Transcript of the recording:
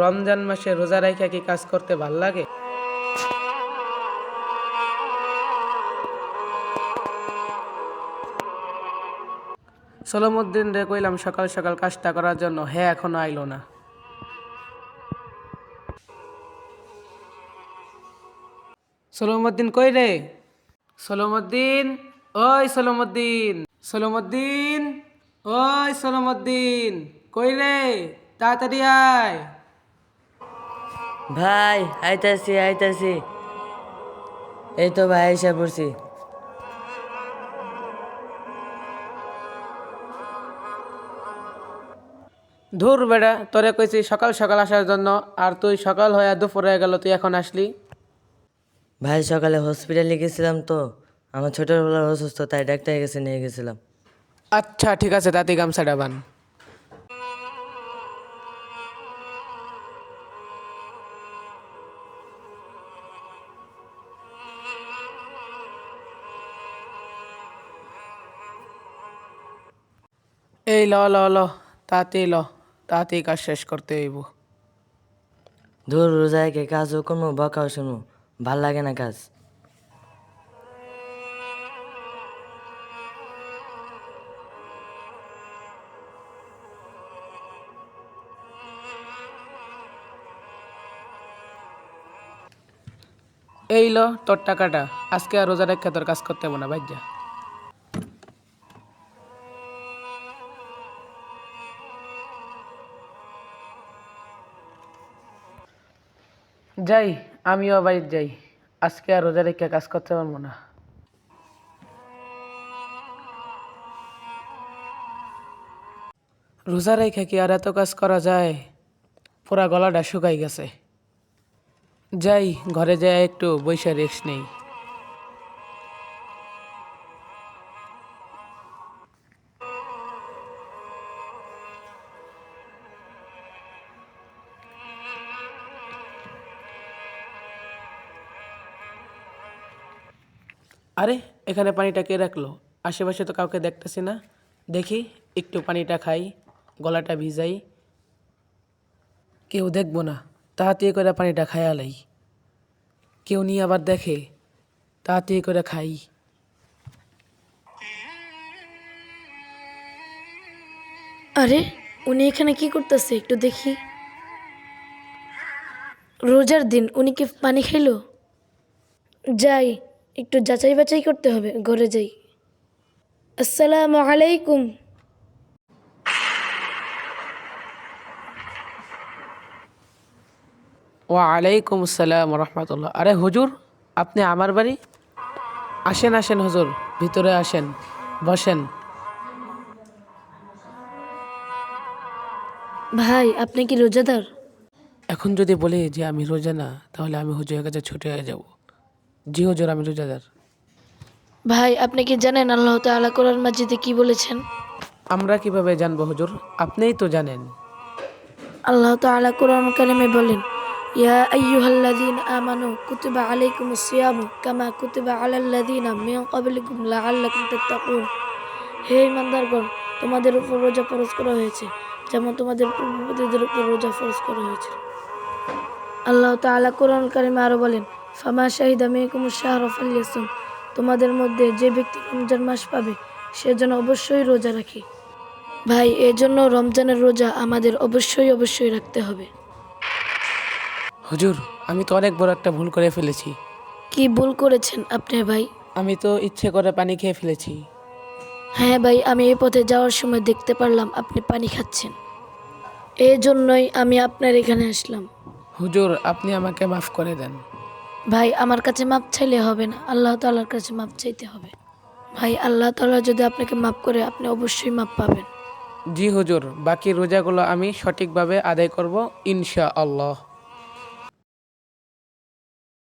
রমজান মাসে রোজা রাখা কি কাজ করতে ভালো লাগে? সলমুদ্দিন রে কইলাম সকাল সকাল কাজটা করার জন্য, হে এখনও আইলো না। সলমুদ্দিন কই রে? সলমুদ্দিন, ওই সলমুদ্দিন সলমুদ্দিন, ওই সলমুদ্দিন, কই রে? তাড়াতাড়ি আয়। ভাই আইতাছি আইতাছি। এই তো ভাই এসে পড়ছি। ধুর বেড়া তোরে কইছি সকাল সকাল আসার জন্য আর তুই সকাল হয়ে দুপুর হয়ে গেল তুই এখন আসলি? ভাই সকালে হসপিটালে গেছিলাম তো আমার ছোট বেলার অসুস্থ তাই ডাক্তারের কাছে নিয়ে গেছিলাম। আচ্ছা ঠিক আছে তাতে গামছাটা বান। এই ল ল ল তাতে ল তাতে কাজ শেষ করতে হইব। দূর রোজায় কে কাজও কোনো বকাও শুনো ভালো লাগে না কাজ। এই ল তোর টাকাটা আজকে আর রোজা রেখে তোর কাজ করতে হবে না ভাই যাই, আমিও বাড়ির যাই। আজকে আর রোজা রেখে কাজ করতে পারব না। রোজা রেখে কি আর এত কাজ করা যায়? পুরা গলাটা শুকাই গেছে। যাই, ঘরে যাই একটু বৈশা রেস্ট নেই। আরে, এখানে পানিটা কে রাখল? আশেপাশে তো কাউকে দেখতেছি না। দেখি, একটু পানিটা খাই, গলাটা ভিজাই। কেউ দেখব না, তাড়াতাড়ি করে পানিটা খায়ালাই কেউ নিয়ে আবার দেখে, তাড়াতাড়ি করে খাই। আরে, উনি এখানে কি করতেছে একটু দেখি। রোজার দিন উনি কি পানি খেলো? যাই একটু যাচাই বাছাই করতে হবে ঘরে যাই। আসসালামু আলাইকুম। ওয়ালাইকুম আসসালাম রহমতুল্লাহ। আরে হুজুর আপনি আমার বাড়ি? আসেন আসেন হুজুর ভিতরে আসেন বসেন। ভাই আপনি কি রোজাদার? এখন যদি বলি যে আমি রোজা না তাহলে আমি হুজুরের কাছে ছুটে হয়ে যাব। জি হুজুর আমি রোজাদার ভাই আপনি কি জানেন আল্লাহ তাআলা কোরআন মাজিদে কি বলেছেন? আমরা কীভাবে জানব হুজুর? আপনিই তো জানেন। আল্লাহ তাআলা কোরআন কারিমে বলেন ইয়া আইয়ুহাল্লাযীনা আমানু কুতিবা আলাইকুমুস সিয়ামু কামা কুতিবা আলাল্লাযীনা মিন ক্বাবলিকুম লাআল্লাকুম তাত্তাকুন। হে ইমানদারগণ তোমাদের উপর রোজা ফরজ করা হয়েছে যেমন তোমাদের পূর্ববর্তীদের উপর রোজা ফরজ করা হয়েছে। আল্লাহ তাআলা কোরআন কারিমে আরও বলেন ফামা শাহিদা মিনকুমুশ শাহরা ফালইয়াসুম তোমাদের মধ্যে যে ব্যক্তি রমজান মাস পাবে সে যেন অবশ্যই রোজা রাখে। ভাই এজন্য রমজানের রোজা আমাদের অবশ্যই অবশ্যই রাখতে হবে। হুজুর আমি তো অনেক বড় একটা ভুল করে ফেলেছি। কি ভুল করেছেন আপনি ভাই? আমি তো ইচ্ছে করে পানি খেয়ে ফেলেছি। হ্যাঁ ভাই আমি এই পথে যাওয়ার সময় দেখতে পারলাম আপনি পানি খাচ্ছেন। এই জন্যই আমি আপনার এখানে আসলাম। হুজুর আপনি আমাকে মাফ করে দেন। ভাই, আমার কাছে মাপ চাইলে হবে না। আল্লাহ তালার কাছে মাপ চাইতে হবে। ভাই, আল্লাহ তাল্লাহ যদি আপনাকে মাপ করে, আপনি অবশ্যই মাপ পাবেন। জি হুজুর, বাকি রোজাগুলো আমি সঠিকভাবে আদায় করব ইনশা আল্লাহ